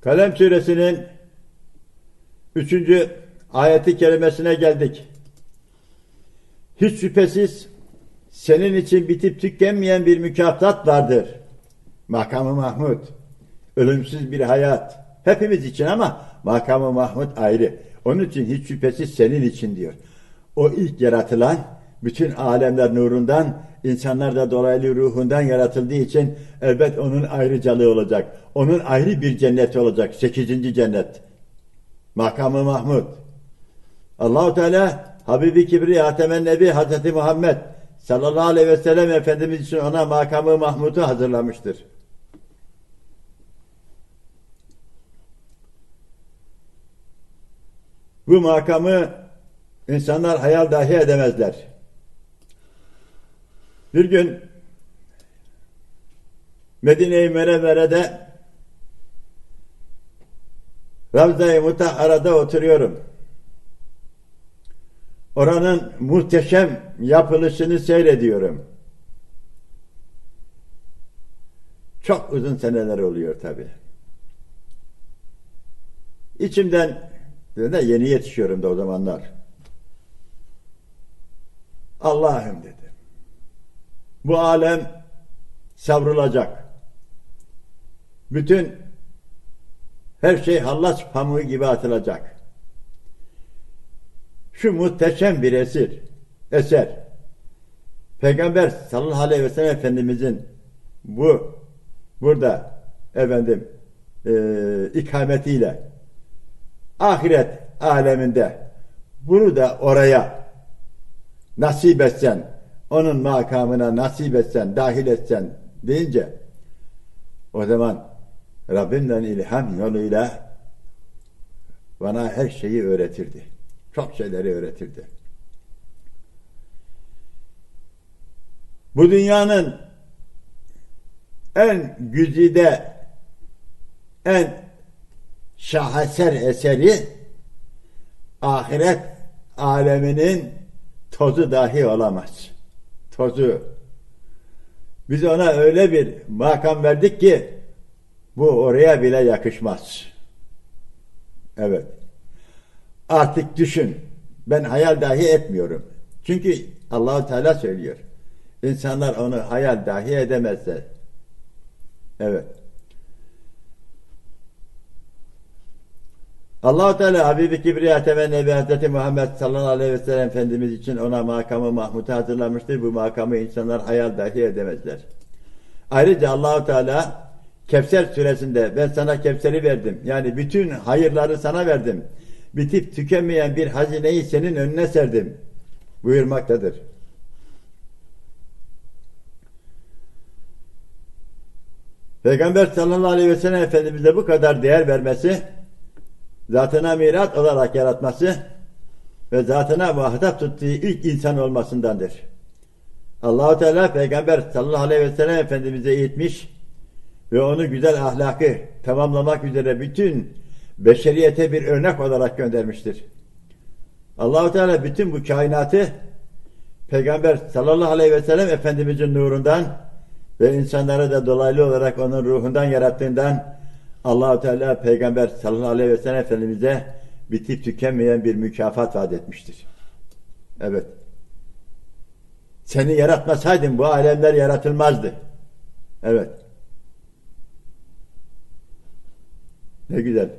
Kalem suresinin üçüncü ayeti kerimesine geldik. Hiç şüphesiz senin için bitip tükenmeyen bir mükafat vardır. Makamı Mahmud. Ölümsüz bir hayat. Hepimiz için ama makamı Mahmud ayrı. Onun için hiç şüphesiz senin için diyor. O ilk yaratılan bütün alemler nurundan, insanlar da dolaylı ruhundan yaratıldığı için elbet onun ayrıcalığı olacak. Onun ayrı bir cenneti olacak. Sekizinci cennet. Makamı Mahmud. Allahu Teala Habibi Kibriya Hatemen Nebi Hazreti Muhammed sallallahu aleyhi ve sellem Efendimiz için ona makamı Mahmud'u hazırlamıştır. Bu makamı insanlar hayal dahi edemezler. Bir gün Medine-i Münevvere'de Ravza-i Mutahhara'da oturuyorum. Oranın muhteşem yapılışını seyrediyorum. Çok uzun seneler oluyor tabi. İçimden de yeni yetişiyorum da o zamanlar. Allah'ım dedim. Bu alem savrulacak. Bütün her şey hallaç pamuğu gibi atılacak. Şu muhteşem bir esir, eser. Peygamber sallallahu aleyhi ve sellem Efendimizin bu burada efendim e, ikametiyle ahiret aleminde bunu da oraya nasip etsen, onun makamına nasip etsen, dahil etsen deyince o zaman Rabbimden ilham yoluyla bana her şeyi öğretirdi. Çok şeyleri öğretirdi. Bu dünyanın en güzide, en şaheser eseri ahiret aleminin tozu dahi olamaz. Tozu. Biz ona öyle bir makam verdik ki bu oraya bile yakışmaz. Evet. Artık düşün. Ben hayal dahi etmiyorum. Çünkü Allahu Teala söylüyor. İnsanlar onu hayal dahi edemezler. Evet. Allah-u Teala Habibi Kibriya Temen Nebi Hazreti Muhammed sallallahu aleyhi ve sellem Efendimiz için ona makamı Mahmud'u hazırlamıştır. Bu makamı insanlar hayal dahi edemezler. Ayrıca Allahu Teala Kevser suresinde ben sana Kevser'i verdim. Yani bütün hayırları sana verdim. Bitip tükenmeyen bir hazineyi senin önüne serdim. Buyurmaktadır. Peygamber sallallahu aleyhi ve sellem Efendimiz'e bu kadar değer vermesi zatına mirat olarak yaratması ve zatına muhatap tuttuğu ilk insan olmasındandır. Allahu Teala Peygamber sallallahu aleyhi ve sellem Efendimiz'e eğitmiş ve onu güzel ahlakı tamamlamak üzere bütün beşeriyete bir örnek olarak göndermiştir. Allahu Teala bütün bu kainatı Peygamber sallallahu aleyhi ve sellem Efendimiz'in nurundan ve insanları da dolaylı olarak onun ruhundan yarattığından Allahu Teala Peygamber sallallahu aleyhi ve sellem Efendimiz'e bitip tükenmeyen bir mükafat vaat etmiştir. Evet. Seni yaratmasaydın bu alemler yaratılmazdı. Evet. Ne güzel.